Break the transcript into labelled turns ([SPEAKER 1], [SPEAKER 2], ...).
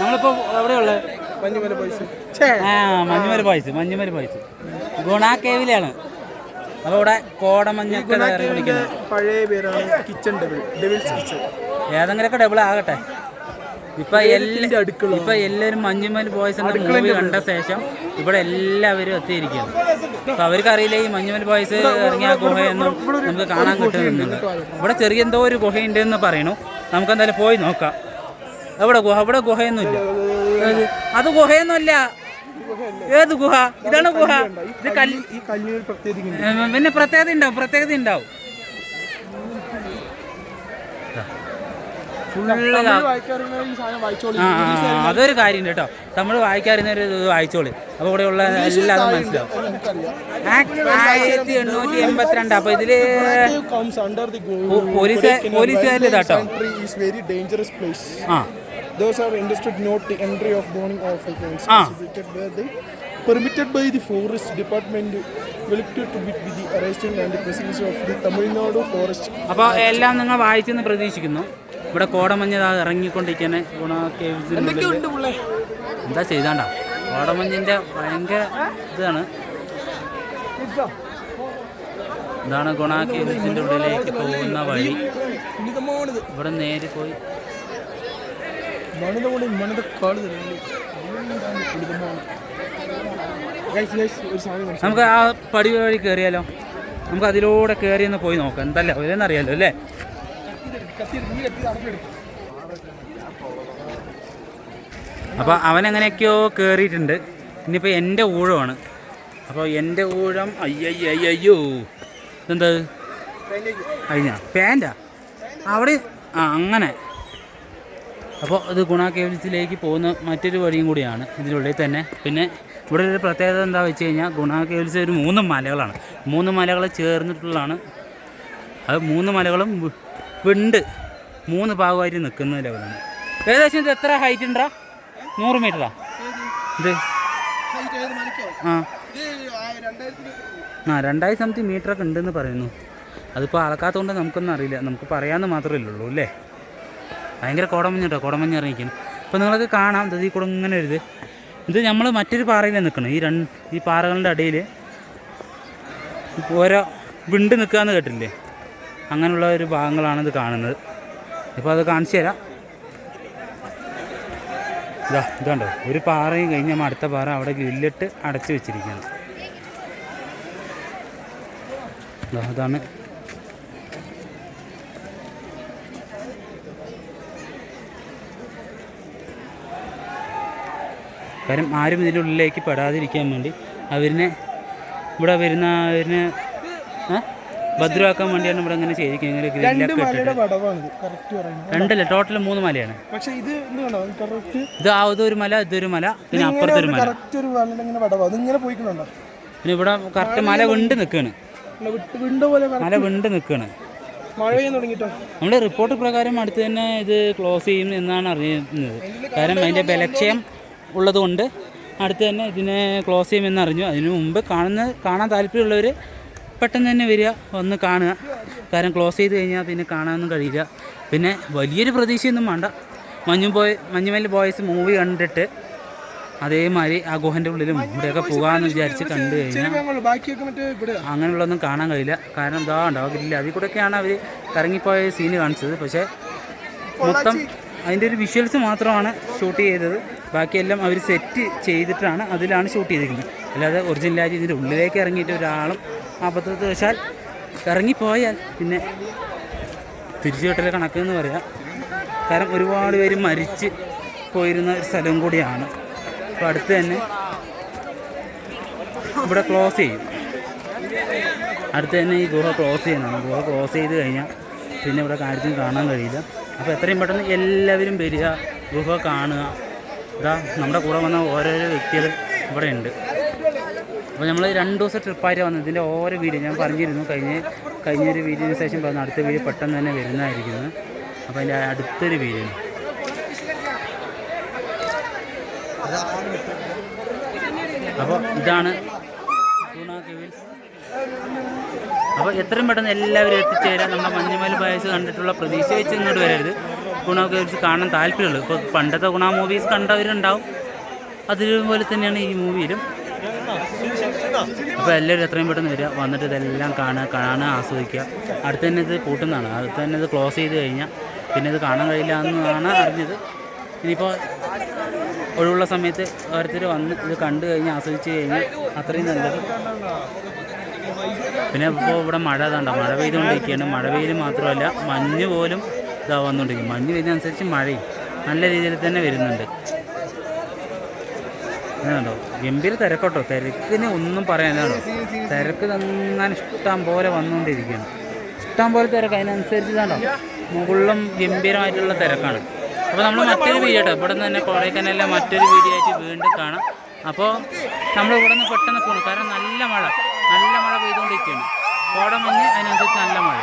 [SPEAKER 1] നമ്മളിപ്പോ എവിടെയുള്ള?
[SPEAKER 2] മഞ്ഞുമല ബോയ്സ്
[SPEAKER 1] ആ മഞ്ഞുമല പായസ് മഞ്ഞുമല പായസ് ഗുണ കേവിലാണ് അപ്പോൾ ഇവിടെ കോടമഞ്ഞൊക്കെ വിളിക്കുന്നത്
[SPEAKER 2] പഴയ പേരാണ് കിച്ചൺ ഡെവിൾ ഡെവിൾസ് കിച്ചൺ
[SPEAKER 1] ഏതെങ്കിലുമൊക്കെ ഡബിൾ ആകട്ടെ. ഇപ്പൊ എല്ലാ. ഇപ്പൊ എല്ലാവരും മഞ്ഞുമൽ മൂവി കണ്ട ശേഷം ഇവിടെ എല്ലാവരും എത്തിയിരിക്കുകയാണ്. അപ്പൊ അവർക്ക് അറിയില്ല ഈ മഞ്ഞുമൽ ബോയ്സ് ഇറങ്ങിയ ഗുഹയൊന്നും നമുക്ക് കാണാൻ കിട്ടുന്നുണ്ട് ഇവിടെ ചെറിയ എന്തോ ഒരു ഗുഹയുണ്ട് എന്ന് പറയണു. നമുക്ക് എന്തായാലും പോയി നോക്കാം. എവിടെ ഗുഹ? അവിടെ ഗുഹയൊന്നുമില്ല? അത് ഗുഹയൊന്നുമല്ല. ഏത് ഗുഹ? ഇതാണ് ഗുഹ. ഇത് കല്ല് പിന്നെ പ്രത്യേകത ഉണ്ടാവും. പ്രത്യേകത ഉണ്ടാവും. ഫുള്ള് അതൊരു കാര്യം കേട്ടോ നമ്മൾ വായിക്കാറുന്ന ഒരു ഇത് വായിച്ചോളി അപ്പോൾ ഇവിടെയുള്ള എല്ലാം മനസ്സിലാവും ആയിരത്തി എണ്ണൂറ്റി എൺപത്തിരണ്ട് അപ്പോൾ
[SPEAKER 2] the
[SPEAKER 1] പോലീസ് പോലീസുകാരുടെ ഇതാട്ടോ. ആ
[SPEAKER 2] Those are understood not the entry of burning of offense
[SPEAKER 1] Ah.
[SPEAKER 2] where they permitted by the forest department be with the arresting and the presence of the Tamil Nadu forest.
[SPEAKER 1] അപ്പോൾ എല്ലാം നിങ്ങൾ വായിച്ചെന്ന് പ്രതീക്ഷിക്കുന്നു ഇവിടെ കോടമഞ്ഞ് ദാ ഇറങ്ങിക്കൊണ്ടിരിക്കുന്ന ഗുണ
[SPEAKER 2] പുള്ളേ?
[SPEAKER 1] എന്താ ചെയ്താണ്ടാ? കോടമഞ്ഞിന്റെ ഭയങ്കര ഇതാണ്. ഇതാണ് ഗുണ കേവ്സിന്റെ ഉള്ളിലേക്ക് പോകുന്ന വഴി. ഇവിടെ നേരെ പോയി. നമുക്ക് ആ പടി വഴി കയറിയാലോ നമുക്ക് അതിലൂടെ കയറി ഒന്ന് പോയി നോക്കാം. എന്തല്ല? അവരെന്നറിയാലോ അറിയാലോ അല്ലേ? അപ്പോൾ അവൻ എങ്ങനെയൊക്കെയോ കയറിയിട്ടുണ്ട് ഇനിയിപ്പോൾ എന്റെ ഊഴമാണ്. അപ്പോൾ എന്റെ ഊഴം അയ്യയ്യോ ഇതെന്താ? കഴിഞ്ഞ? പാന്റാ അവിടെ? ആ അങ്ങനെ. അപ്പോൾ ഇത് ഗുണ കേവ്സിലേക്ക് പോകുന്ന മറ്റൊരു വഴിയും കൂടിയാണ് ഇതിനുള്ളിൽ തന്നെ. പിന്നെ ഇവിടെ ഒരു പ്രത്യേകത എന്താ വെച്ച് കഴിഞ്ഞാൽ ഗുണ കേവ്സ് ഒരു മൂന്ന് മലകളാണ്. മൂന്ന് മലകൾ ചേർന്നിട്ടുള്ളതാണ്. അത് മൂന്ന് മലകളും വിണ്ട്. മൂന്ന് ഭാഗമായിട്ട് നിൽക്കുന്ന ലെവലാണ് ഏകദേശം ഇത് എത്ര ഹൈറ്റ് ഉണ്ടാ നൂറ് മീറ്ററാ ഇത്? ആ. ആ രണ്ടായിരം സംതിങ് മീറ്ററൊക്കെ ഉണ്ടെന്ന് പറയുന്നു. അതിപ്പോൾ അളക്കാത്തതുകൊണ്ട് നമുക്കൊന്നും അറിയില്ല. നമുക്ക് പറയാമെന്ന് മാത്രമേ ഉള്ളൂ അല്ലേ? ഭയങ്കര കോടമഞ്ഞ് കേട്ടോ കോടമഞ്ഞ് ഇറങ്ങിക്കുന്നു അപ്പോൾ നിങ്ങൾക്ക് കാണാം. ഇത് ഈ കൂടെ ഇങ്ങനെ ഒരു ഇത്. നമ്മൾ മറ്റൊരു പാറയിലാണ് നിൽക്കണം ഈ രണ്ട് ഈ പാറകളുടെ അടിയിൽ ഓരോ വിണ്ട് നിൽക്കുക എന്ന് കേട്ടില്ലേ അങ്ങനെയുള്ള ഒരു ഭാഗങ്ങളാണ് ഇത് കാണുന്നത്. ഇപ്പോൾ അത് കാണിച്ചു തരാം. ഇതാ ഇതുണ്ടോ ഒരു പാറയും കഴിഞ്ഞ് അടുത്ത പാറ അവിടെ ഗ്രില്ലിട്ട് അടച്ചു വെച്ചിരിക്കുകയാണ്. ദാ അതാണ്. കാരണം ആരും ഇതിന്റെ ഉള്ളിലേക്ക് പെടാതിരിക്കാൻ വേണ്ടി അവരിനെ ഇവിടെ വരുന്ന അവരിനെ ഏ? ഭദ്രമാക്കാൻ വേണ്ടിയാണ് ഇവിടെ അങ്ങനെ ചെയ്തിരിക്കുന്നത്. രണ്ടല്ല? ടോട്ടൽ മൂന്ന് മലയാണ്.
[SPEAKER 2] പക്ഷെ ഇത്
[SPEAKER 1] ഇത് ആ ഇതൊരു മല ഇതൊരു മല പിന്നെ അപ്പുറത്തൊരു മല.
[SPEAKER 2] ഒരു
[SPEAKER 1] പിന്നെ ഇവിടെ കറക്റ്റ് മല വിണ്ട്
[SPEAKER 2] പോലെ
[SPEAKER 1] മല വിണ്ട്
[SPEAKER 2] പെയ്യാൻ
[SPEAKER 1] നമ്മുടെ റിപ്പോർട്ട് പ്രകാരം അടുത്ത് തന്നെ ഇത് ക്ലോസ് ചെയ്യും എന്നാണ് അറിയുന്നത്. കാരണം അതിന്റെ ബലക്ഷയം ഉള്ളതുകൊണ്ട് അടുത്ത് തന്നെ ഇതിനെ ക്ലോസ് ചെയ്യുമെന്ന് അറിഞ്ഞു. അതിനു മുമ്പ് കാണുന്ന കാണാൻ താല്പര്യമുള്ളവർ പെട്ടെന്ന് തന്നെ വരിക വന്ന് കാണുക. കാരണം ക്ലോസ് ചെയ്ത് കഴിഞ്ഞാൽ പിന്നെ കാണാനൊന്നും കഴിയില്ല. പിന്നെ വലിയൊരു പ്രതീക്ഷയൊന്നും വേണ്ട. മഞ്ഞു ബോയ് മഞ്ഞുമല്ല ബോയ്സ് മൂവി കണ്ടിട്ട് അതേമാതിരി ആ ഗുഹന്റെ ഉള്ളിലും ഇവിടെയൊക്കെ പോകാമെന്ന് വിചാരിച്ച് കണ്ടു കഴിഞ്ഞാൽ അങ്ങനെയുള്ളതൊന്നും കാണാൻ കഴിയില്ല. കാരണം ഇതാ ഉണ്ടാവും ഗ്രില്ല് അതിൽ കൂടെയൊക്കെയാണ് അവർ കറങ്ങിപ്പോയ സീന് കാണിച്ചത്. പക്ഷേ മൊത്തം അതിന്റെ ഒരു വിഷ്വൽസ് മാത്രമാണ് ഷൂട്ട് ചെയ്തത്. ബാക്കിയെല്ലാം അവർ സെറ്റ് ചെയ്തിട്ടാണ് അതിലാണ് ഷൂട്ട് ചെയ്തിരിക്കുന്നത്. അല്ലാതെ ഒറിജിനലായിട്ട് ഇതിന്റെ ഉള്ളിലേക്ക് ഇറങ്ങിയിട്ട് ഒരാളും അബദ്ധത്തിൽ വെച്ചാൽ ഇറങ്ങിപ്പോയാൽ പിന്നെ തിരിച്ചു കണക്ക് കണക്കെന്ന് പറയാം. കാരണം ഒരുപാട് പേര് മരിച്ച് പോയിരുന്ന ഒരു സ്ഥലം കൂടിയാണ്. അപ്പോൾ അടുത്ത് തന്നെ ഇവിടെ ക്ലോസ് ചെയ്യും. അടുത്ത് തന്നെ ഈ ഗുഹ ക്ലോസ് ചെയ്യുന്നതാണ്. ഗുഹ ക്ലോസ് ചെയ്ത് കഴിഞ്ഞാൽ പിന്നെ ഇവിടെ കാര്യത്തിന് കാണാൻ കഴിയില്ല. അപ്പോൾ എത്രയും പെട്ടെന്ന് എല്ലാവരും വരിക ഗുഹ കാണുക. ഇതാ നമ്മുടെ കൂടെ വന്ന ഓരോരോ വ്യക്തികൾ ഇവിടെ ഉണ്ട്. അപ്പോൾ നമ്മൾ രണ്ട് ദിവസം ട്രിപ്പായിട്ട് വന്നത് ഇതിന്റെ ഓരോ വീഡിയോ ഞാൻ പറഞ്ഞിരുന്നു. കഴിഞ്ഞ കഴിഞ്ഞൊരു വീഡിയോന് ശേഷം പറഞ്ഞു അടുത്ത വീഡിയോ പെട്ടെന്ന് തന്നെ വരുന്നതായിരിക്കുന്നു. അപ്പോൾ അതിന്റെ അടുത്തൊരു വീഡിയോ അപ്പോൾ ഇതാണ് ഗുണ കേവിൽസ് അപ്പോൾ എത്രയും പെട്ടെന്ന് എല്ലാവരും എത്തിച്ചേരാൻ നമ്മുടെ മഞ്ഞുമൽ പായസ് കണ്ടിട്ടുള്ള പ്രതീക്ഷ വെച്ച് ഇങ്ങോട്ട് വരരുത്. ഗുണ വെച്ച് കാണാൻ താല്പര്യമുള്ളൂ. ഇപ്പോൾ പണ്ടത്തെ ഗുണ മൂവീസ് കണ്ടവരുണ്ടാവും. അതുപോലെ തന്നെയാണ് ഈ മൂവിയിലും അപ്പോൾ എല്ലാവരും എത്രയും പെട്ടെന്ന് വരിക. വന്നിട്ട് ഇതെല്ലാം കാണുക കാണുക ആസ്വദിക്കുക. അടുത്ത് തന്നെ ഇത് പൂട്ടുന്നതാണ്. അടുത്ത് തന്നെ ഇത് ക്ലോസ് ചെയ്ത് കഴിഞ്ഞാൽ പിന്നെ ഇത് കാണാൻ കഴിയില്ല എന്നാണ് അറിഞ്ഞത്. ഇനിയിപ്പോൾ ഒഴിവുള്ള സമയത്ത് ഓരോരുത്തർ വന്ന് ഇത് കണ്ടു കഴിഞ്ഞ് ആസ്വദിച്ച് കഴിഞ്ഞാൽ അത്രയും നല്ലത്. പിന്നെ ഇപ്പോൾ ഇവിടെ മഴ ഇതാണ്ട? മഴ പെയ്തുകൊണ്ടിരിക്കുകയാണ്. മഴ പെയ്ത് മാത്രമല്ല മഞ്ഞ് പോലും ഇതാ വന്നുകൊണ്ടിരിക്കും മഞ്ഞ് പെയ്തനുസരിച്ച് മഴയും നല്ല രീതിയിൽ തന്നെ വരുന്നുണ്ട്. ഇതുണ്ടോ? ഗംഭീര തിരക്കോട്ടോ. തിരക്കിന് ഒന്നും പറയാനാണോ തിരക്ക് തന്നാൻ ഇഷ്ടം പോലെ വന്നുകൊണ്ടിരിക്കുകയാണ്. ഇഷ്ടം പോലെ തിരക്ക്. അതിനനുസരിച്ച് ഇതാണ്ടോ? മുകളിലും ഗംഭീരമായിട്ടുള്ള തിരക്കാണ്. അപ്പോൾ നമ്മൾ മറ്റൊരു വീഡിയോ കേട്ടോ ഇവിടെ നിന്ന് തന്നെ കൊടൈക്കനാലിലെ മറ്റൊരു വീഡിയോ ആയിട്ട് വീണ്ടും കാണാം. അപ്പോൾ നമ്മൾ ഇവിടെ നിന്ന് പെട്ടെന്ന് പോകണം കാരണം നല്ല മഴ. പെയ്തുകൊണ്ടിരിക്കുകയാണ് കോടമങ്ങി മഞ്ഞ് അതിനനുസരിച്ച് നല്ല മഴ.